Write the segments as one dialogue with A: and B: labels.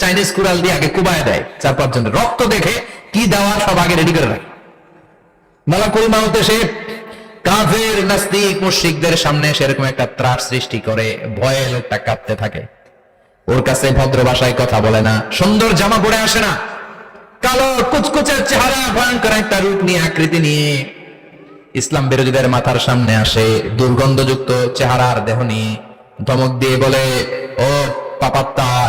A: Chinese কুড়াল দিয়ে আগে কুবায় দেয়। চার পাঁচ জনের রক্ত দেখে কি দেওয়া সব আগে রেডি করে রাখে। মালাকুল মাউত এসে কাফের, নাস্তিক, মুশরিকদের সামনে সেরকম একটা ত্রাস সৃষ্টি করে, ভয়ে লোকটা কাঁপতে থাকে। ওর কাছে ভদ্র ভাষায় কথা বলে না, সুন্দর জামা পরে আসে না। কালো কুচকুচের চেহারা, ভয়ঙ্কর একটা রূপ নিয়ে আকৃতি নিয়ে ইসলাম বিরোধীদের মাথার সামনে আসে, দুর্গন্ধযুক্ত চেহারার দেহ নিয়ে। ধমক দিয়ে বলে, ও পাপাত্তা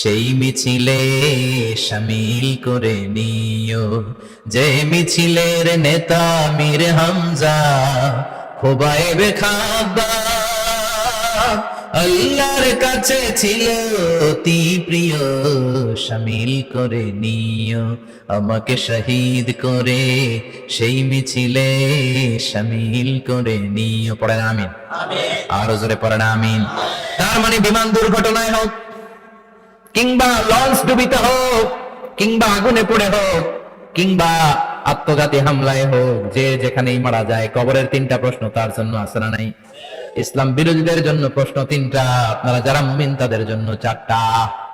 A: সেই মিছিলে শামিল করে নিও। যে মিছিলের নেতা মীর হামজা খোবাইবে খাবা আল্লাহর কাছে ছিল অতি প্রিয় শামিল করে নিও। আমাকে শহীদ করে সেই মিছিলে শামিল করে নিও। পড়েন আমিন। আরও জোরে পড়েন আমিন। তার মানে বিমান দুর্ঘটনায় হোক কিংবা লঞ্চ ডুবিতে হোক, কিংবা আগুনে পড়ে হোক, কিংবা আত্মঘাতী হামলায় হোক, যে যেখানেই মারা যায়, কবরের তিনটা প্রশ্ন তার জন্য না নাই? ইসলাম বিরোধীদের জন্য প্রশ্ন তিনটা, আপনারা যারা মুমিন, তাদের জন্য চারটা।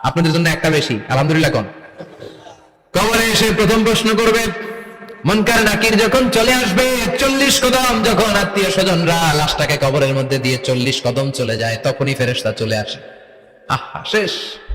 A: আপনাদের জন্য একটা বেশি, আলহামদুলিল্লাহ কোন। কবরে এসে প্রথম প্রশ্ন করবে, মনকার নাকির যখন চলে আসবে, চল্লিশ কদম, যখন আত্মীয় স্বজনরা লাশটাকে কবরের মধ্যে দিয়ে চল্লিশ কদম চলে যায়, তখনই ফেরেস্তা চলে আসে। আহা, শেষ।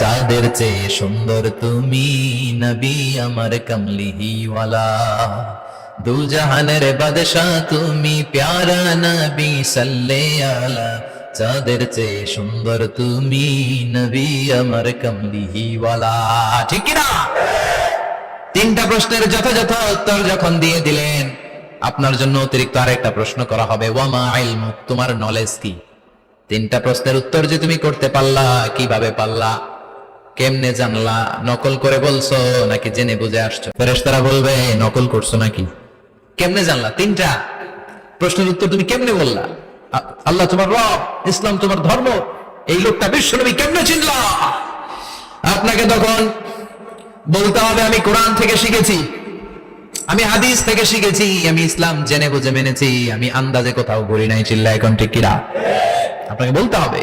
A: চাঁদের চেয়ে সুন্দর তুমি নবী আমার কমলিহিওয়ালা। দু জাহানের বাদশাহ তুমি প্যারা নবী সাল্লে আলা চাঁদের চেয়ে সুন্দর তুমি নবী আমার কমলিহিওয়ালা। ঠিক না তিনটা প্রশ্নের যথাযথ উত্তর যখন দিয়ে দিলেন, আপনার জন্য অতিরিক্ত আরেকটা প্রশ্ন করা হবে, ওয়ামা ইলমুক? তোমার নলেজ কি? তিনটা প্রশ্নের উত্তর যে তুমি করতে পারলা, কীভাবে পারলা? কেমনে জানলা নকল করে বলছো নাকি জেনে বুঝে আসছো? ফেরেশতারা বলবে নকল করছ নাকি? কেমনে জানলা? তিনটা। প্রশ্নের উত্তর তুমি কেমনে বললা? আল্লাহ তোমার রব, ইসলাম তোমার ধর্ম, এই লোকটা বিশ্বনবী কেমনে চিনলা? আপনাকে তখন বলতে হবে, আমি কোরআন থেকে শিখেছি, আমি হাদিস থেকে শিখেছি, আমি ইসলাম জেনে বুঝে মেনেছি, আমি আন্দাজে কোথাও ঘুরি নাই চিল্লা এখন ঠিক কিরা আপনাকে বলতে হবে।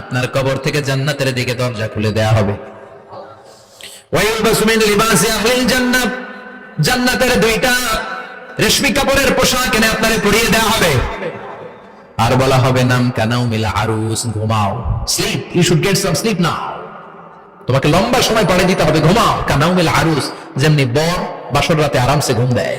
A: আপনার কবর থেকে জান্নাতের দিকে দরজা খুলে দেয়া হবে। জান্নাতের দুইটা রেশমি কাপড়ের পোশাক এনে আপনারে পরিয়ে দেয়া হবে। আর বলা হবে, নাম কানাও মিলা আরুস, ঘুমাও। Sleep you should get some sleep now তোমাকে লম্বা সময় পরে দিতে হবে, ঘুমাও। কানাও মিলা আরুস, যেমনি বর বাসর রাতে আরামসে ঘুম দেয়।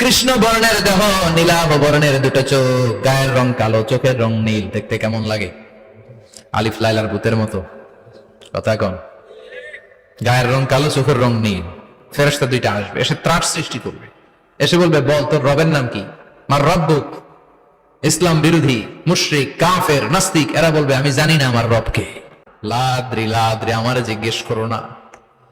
A: কৃষ্ণ বর্ণের দেহ, নীলাভ বর্ণের দুটো চোখ, গায়ের রং কালো, চোখের রং নীল। দেখতে কেমন লাগে? আলিফ লাইলার ভূতের মতো। কথা কন। গায়ের রং কালো, চোখের রং নীল। ফেরেশতা দুইটা আসবে, এসে ত্রাস সৃষ্টি করবে। এসে বলবে, বল, তোর রবের নাম কি? মার রব্বুক ইসলাম বিরোধী, মুশরিক, কাফের, নাস্তিক, এরা বলবে, আমি জানি না আমার রবকে। লাদ্রি লাদ্রি, আমার জিজ্ঞেস করো না।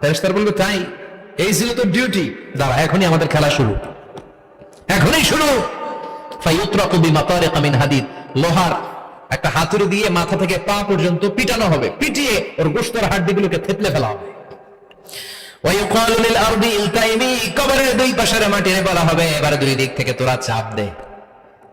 A: ফেরেশতারা বলবে, তাই, এই ছিল তো ডিউটি দাঁড়া, এখনই আমাদের খেলা শুরু। এখনই শুরু। লোহার একটা হাতুড়ি দিয়ে মাথা থেকে পা পর্যন্ত পিটানো হবে। পিটিয়ে ওর গোশতের হাড্ডিগুলোকে থেতলে ফেলা হবে। কবরের দুই পাশের মাটিরে বলা হবে, এবার দুই দিক থেকে তোরা চাপ দে।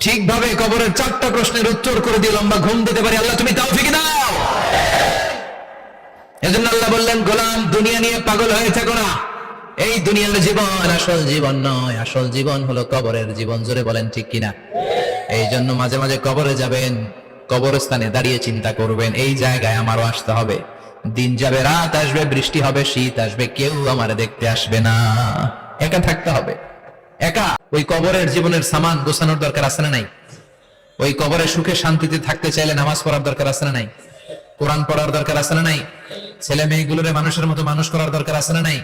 A: ঠিকভাবে কবরের চারটা প্রশ্নের উত্তর করে দিয়ে লম্বা ঘুম দিতে পারি। আল্লাহ, তুমি তাও ফিকে দাও। এজন্য আল্লাহ বললেন, গোলাম, দুনিয়া নিয়ে পাগল হয়ে থেকো না। এই দুনিয়ার জীবন আসল জীবন নয়। আসল জীবন হলো কবরের জীবন। জোরে বলেন ঠিক কিনা? এই জন্য মাঝে মাঝে কবরে যাবেন, কবরস্থানে দাঁড়িয়ে চিন্তা করবেন, এই জায়গায় আমারও আসতে হবে। দিন যাবে, রাত আসবে, বৃষ্টি হবে, শীত আসবে, কেউ আমার দেখতে আসবে না। একা থাকতে হবে। একা ওই কবরের জীবনের সামান গোছানোর দরকার আছে না নাই? ওই কবরের সুখে শান্তিতে থাকতে চাইলে নামাজ পড়ার দরকার আছে না নাই? কোরআন পড়ার দরকার আছে না নাই? ছেলে মেয়েগুলোরে মানুষের মতো মানুষ করার দরকার আছে না নাই?